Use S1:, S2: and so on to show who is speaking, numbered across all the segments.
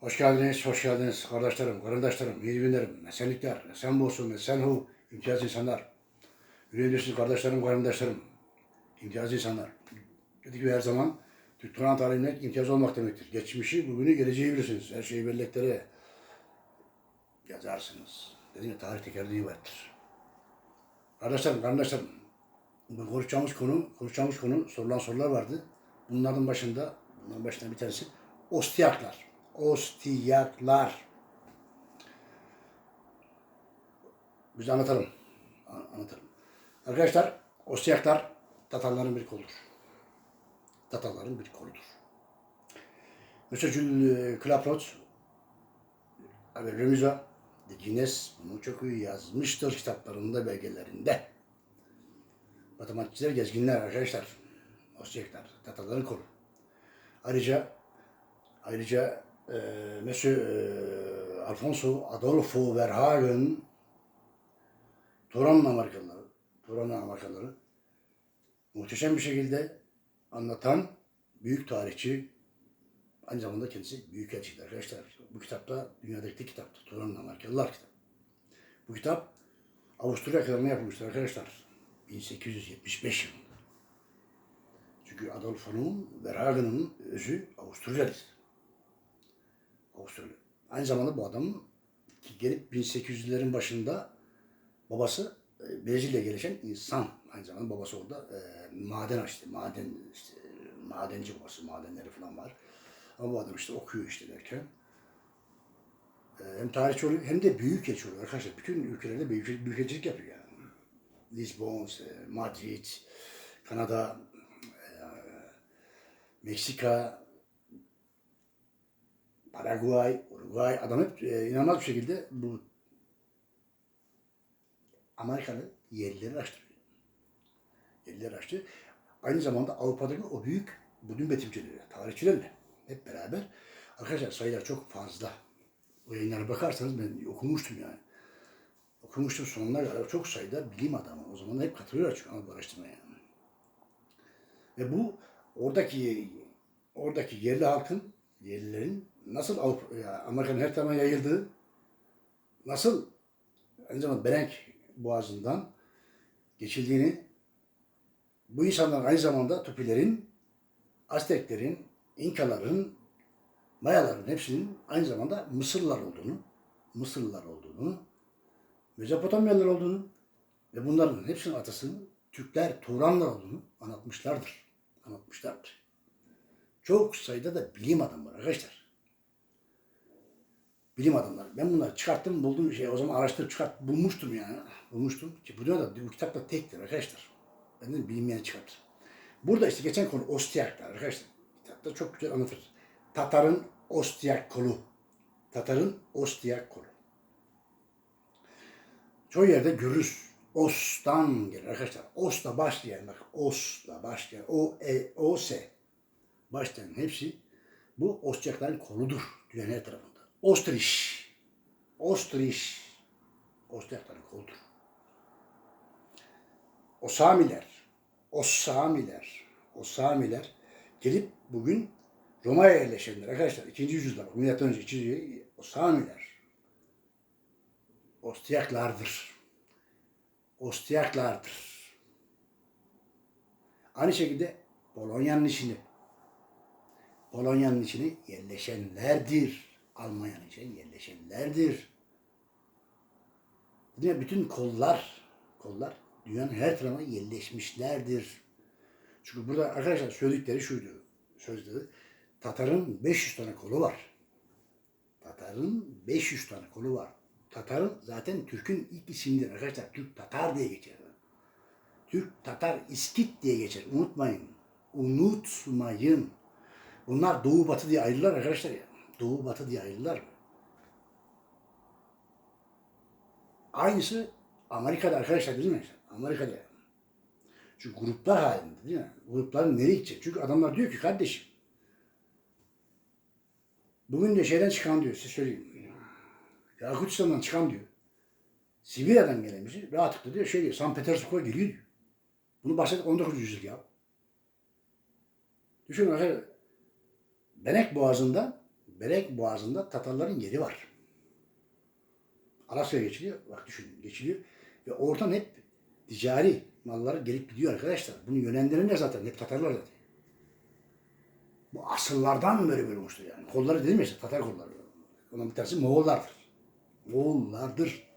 S1: Hoş geldiniz, hoş geldiniz kardeşlerim, kardeşlerim, iyi günlerim, esenlikler, esen olsun, esen hu, imtiyaz insanlar. Yüreğinizsiz kardeşlerim, kardeşlerim, imtiyaz insanlar. Dedik ki her zaman Türk Turan tarihinde imtiyaz olmak demektir. Geçmişi, bugünü, geleceği bilirsiniz. Her şeyi belleklere yazarsınız. Dedim ya tarih tekerrürü vardır. Kardeşlerim, kardeşlerim, bu konuşacağımız konu, konuşacağımız konu sorulan sorular vardı. Bunların başında, bunların başında bir tanesi Ostiyaklar. Ostiyaklar. Biz anlatalım. An- Anlatalım. Arkadaşlar, Ostiyaklar Tatarların bir koludur. Tatarların bir koludur. Monsieur Jules Claprot ve Remiza de Guinness bunu çok iyi yazmıştır kitaplarında, belgelerinde. Matematikçiler, gezginler arkadaşlar. Ostiyaklar, Tatarların kolu. Ayrıca ayrıca e, Monsieur e, Alfonso Adolfo Verhagen Turan Amerikalıları, Turan Amerikalıları muhteşem bir şekilde anlatan büyük tarihçi aynı zamanda kendisi büyük elçiydi arkadaşlar. Bu kitapta dünyadaki kitaptı. Turan Amerikalılar kitabı. Bu kitap Avusturya kadar yapılmıştır arkadaşlar. 1875 yılında. Çünkü Adolfo'nun, Verhagen'ın özü Avusturyalı. Avusturya. Aynı zamanda bu adam gelip 1800'lerin başında babası e, Brezilya'ya gelişen insan. Aynı zamanda babası orada e, maden açtı. Maden işte madenci babası, madenleri falan var. Ama bu adam işte okuyor işte derken e, hem tarihçi oluyor hem de büyük elçi oluyor arkadaşlar. Bütün ülkelerde büyük, büyükelçilik yapıyor yani. Lisbon, Madrid, Kanada, e, Meksika, Paraguay, Uruguay adam hep e, inanılmaz bir şekilde bu Amerikalı yerlileri araştırıyor. Yerlileri araştırıyor. Aynı zamanda Avrupa'daki o büyük budun betimcileri, tarihçilerle hep beraber arkadaşlar sayılar çok fazla. O yayınlara bakarsanız ben okumuştum yani. Okumuştum sonuna kadar çok sayıda bilim adamı. O zaman hep katılıyorlar çünkü bu araştırmaya. Ve bu oradaki oradaki yerli halkın, yerlilerin nasıl Avrupa, Amerika'nın her tarafına yayıldığı, nasıl aynı zamanda Berenk Boğazı'ndan geçildiğini, bu insanlar aynı zamanda Tupilerin, Azteklerin, İnkaların, Mayaların hepsinin aynı zamanda Mısırlılar olduğunu, Mısırlılar olduğunu, Mezopotamyalılar olduğunu ve bunların hepsinin atasının Türkler, Turanlar olduğunu anlatmışlardır. Anlatmışlardır. Çok sayıda da bilim adamı var arkadaşlar. Bilim adamları. Ben bunları çıkarttım, buldum şey o zaman araştırıp çıkart bulmuştum yani. Bulmuştum ki bu da bu kitap da tektir arkadaşlar. Ben de bilinmeyen çıkarttım. Burada işte geçen konu Ostiyaklar arkadaşlar. Kitapta çok güzel anlatır. Tatar'ın Ostiyak kolu. Tatar'ın Ostiyak kolu. Çoğu yerde görürüz. Os'tan gelir arkadaşlar. Os'la başlayan bak Os'la başlayan O, E, O, S başlayan hepsi bu Ostiakların koludur dünyanın her tarafında. Ostriş. Ostriş. Ostiakların koludur. Osamiler. Osamiler. Osamiler gelip bugün Roma'ya yerleşenler arkadaşlar. ikinci yüzyılda bak milattan önce ikinci yüzyılda Osamiler. Ostiyaklardır. Ostiyaklardır. Aynı şekilde Polonya'nın içinde Polonya'nın içine yerleşenlerdir. Almanya'nın içine yerleşenlerdir. Dünya bütün kollar, kollar dünyanın her tarafına yerleşmişlerdir. Çünkü burada arkadaşlar söyledikleri şuydu. Sözleri Tatar'ın 500 tane kolu var. Tatar'ın 500 tane kolu var. Tatar'ın zaten Türk'ün ilk isimleri arkadaşlar. Türk Tatar diye geçer. Türk Tatar İskit diye geçer. Unutmayın. Unutmayın. Bunlar doğu batı diye ayrılırlar arkadaşlar ya. Doğu batı diye ayrılırlar. Aynısı Amerika'da arkadaşlar değil mi? Amerika'da. Çünkü gruplar halinde değil mi? Grupların nereye gidecek? Çünkü adamlar diyor ki kardeşim bugün de şeyden çıkan diyor size söyleyeyim. Yakutistan'dan çıkan diyor. Sibirya'dan gelen birisi rahatlıkla diyor şey diyor San Petersburg'a geliyor diyor. Bunu başladık 19. yüzyıl ya. Düşünün arkadaşlar Benek Boğazı'ndan Berek Boğazı'nda Tatarların yeri var. Alaska'ya geçiliyor. Bak düşün geçiliyor. Ve oradan hep ticari mallar gelip gidiyor arkadaşlar. Bunu yönlendiren ne zaten? Hep Tatarlar zaten. Bu asıllardan böyle böyle olmuştur yani. Kolları dedim ya işte Tatar kolları. Onun bir tanesi Moğollardır. Moğollardır.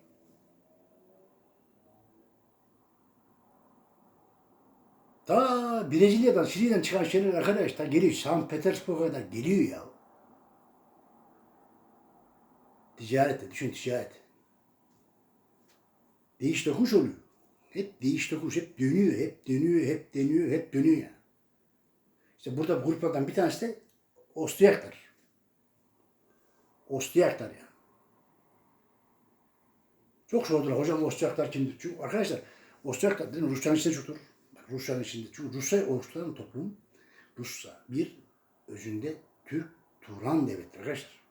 S1: Ta Brezilya'dan, Şili'den çıkan şeyler arkadaş ta geliyor. San Petersburg'a kadar geliyor ya. Ticaret de düşün ticaret. Değiş tokuş oluyor. Hep değiş tokuş, hep dönüyor, hep dönüyor, hep dönüyor, hep dönüyor yani. İşte burada gruplardan bir tanesi de Ostriyaklar. Ostriyaklar yani. Çok sordular hocam Ostriyaklar kimdir? Çünkü arkadaşlar Ostriyaklar dedim Rusya'nın içinde çoktur. Bak Rusya'nın içinde. Çünkü Rusya oluşturan toplum Rusya bir özünde Türk Turan devlettir arkadaşlar.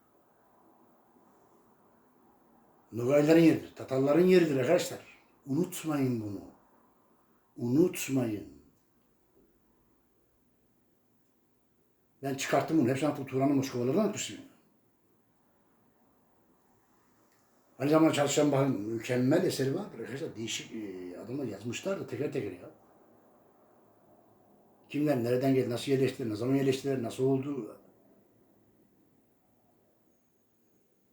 S1: Nogayların yeridir. Tatarların yeridir arkadaşlar. Unutmayın bunu. Unutmayın. Ben çıkarttım bunu. Hepsini bu Turan'ın Moskovalardan atmıştım. Aynı zamanda çalışan bakın mükemmel eseri var. Arkadaşlar değişik e, adamlar yazmışlar da teker teker ya. Kimler nereden geldi, nasıl yerleştiler, ne zaman yerleştiler, nasıl oldu.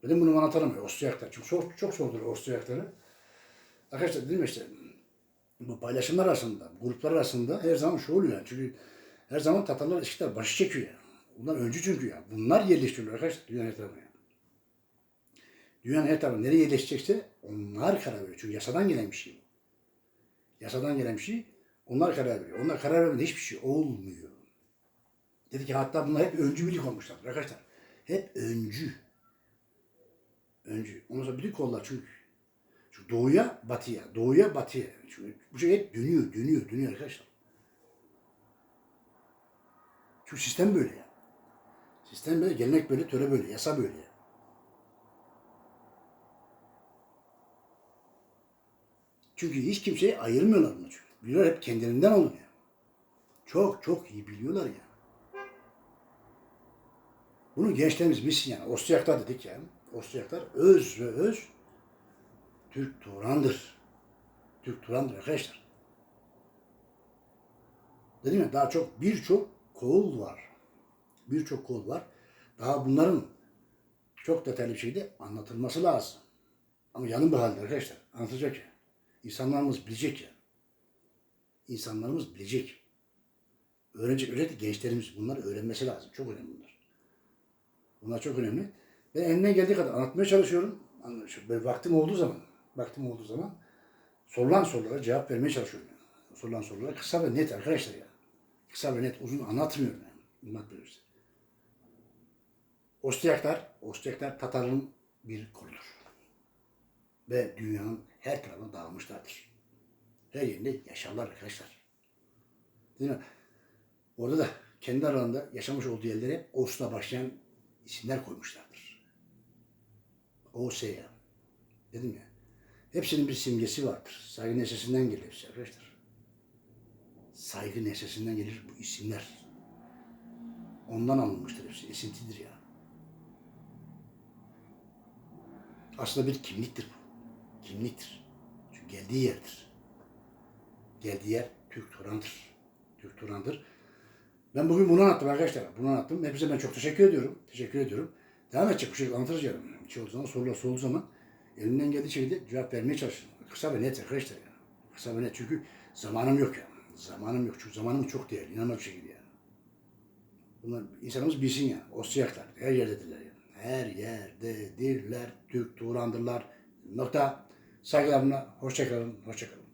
S1: Benim bunu anlatalım. Ostriyaklar. Çok, çok, çok sordur Ostriyakları. Arkadaşlar dedim işte bu paylaşımlar arasında, gruplar arasında her zaman şu oluyor yani. Çünkü her zaman Tatarlar eşitler başı çekiyor yani. Bunlar öncü çünkü ya. Bunlar yerleştiriyorlar arkadaşlar dünyanın her tarafına. yani. Dünyanın her tarafına nereye yerleşecekse onlar karar veriyor. Çünkü yasadan gelen bir şey bu. Yasadan gelen bir şey onlar karar veriyor. Onlar karar vermeden hiçbir şey olmuyor. Dedi ki hatta bunlar hep öncü birlik olmuşlar arkadaşlar. Hep öncü. Öncü. Ondan sonra bütün kollar çünkü. Çünkü doğuya batıya, doğuya batıya. Çünkü bu şey hep dönüyor, dönüyor, dönüyor arkadaşlar. Çünkü sistem böyle ya. Sistem böyle, gelenek böyle, töre böyle, yasa böyle. Çünkü hiç kimseyi ayırmıyorlar bunu çünkü. Biliyorlar hep kendilerinden alınıyor. Çok çok iyi biliyorlar ya. Bunu gençlerimiz bilsin yani. Ostriyaklar dedik yani. Ostriyaklar öz ve öz Türk Turan'dır. Türk Turan'dır arkadaşlar. Dedim ya daha çok birçok kol var. Birçok kol var. Daha bunların çok detaylı bir şekilde anlatılması lazım. Ama yanın bir halde arkadaşlar. Anlatacak ya. İnsanlarımız bilecek ya. İnsanlarımız bilecek. Öğrenecek. Özellikle gençlerimiz bunları öğrenmesi lazım. Çok önemli bunlar. Bunlar çok önemli. Ben elimden geldiği kadar anlatmaya çalışıyorum. Böyle vaktim olduğu zaman, vaktim olduğu zaman sorulan sorulara cevap vermeye çalışıyorum. Yani. Sorulan sorulara kısa ve net arkadaşlar ya. Kısa ve net, uzun anlatmıyorum yani. Anlatmıyorum işte. Ostriyaklar, Ostriyaklar Tatar'ın bir koludur. Ve dünyanın her tarafına dağılmışlardır. Her yerinde yaşarlar arkadaşlar. Değil mi? Orada da kendi aralarında yaşamış olduğu yerlere Os'la başlayan isimler koymuşlardır. OS'ya. Dedim ya. Hepsinin bir simgesi vardır. Saygı nesnesinden gelir hepsi arkadaşlar. Saygı nesnesinden gelir bu isimler. Ondan alınmıştır hepsi. Esintidir ya. Aslında bir kimliktir bu. Kimliktir. Çünkü geldiği yerdir. Geldiği yer Türk Turan'dır. Türk Turan'dır. Ben bugün bunu anlattım arkadaşlar. Bunu anlattım. Hepinize ben çok teşekkür ediyorum. Teşekkür ediyorum. Devam edecek bu anlatırız yarın. Bir şey olduğu zaman, sorular sorulduğu zaman elimden geldiği şekilde cevap vermeye çalışırım. Kısa ve net arkadaşlar yani. Kısa ve net çünkü zamanım yok yani. Zamanım yok. Çünkü zamanım çok değerli. İnanılmaz bir şekilde yani. Bunlar insanımız bilsin yani. Ostriyaklar. Her yerdedirler yani. Her yerdedirler. Türk Turan'dırlar. Nokta. Saygılarımla. Hoşçakalın. Hoşçakalın.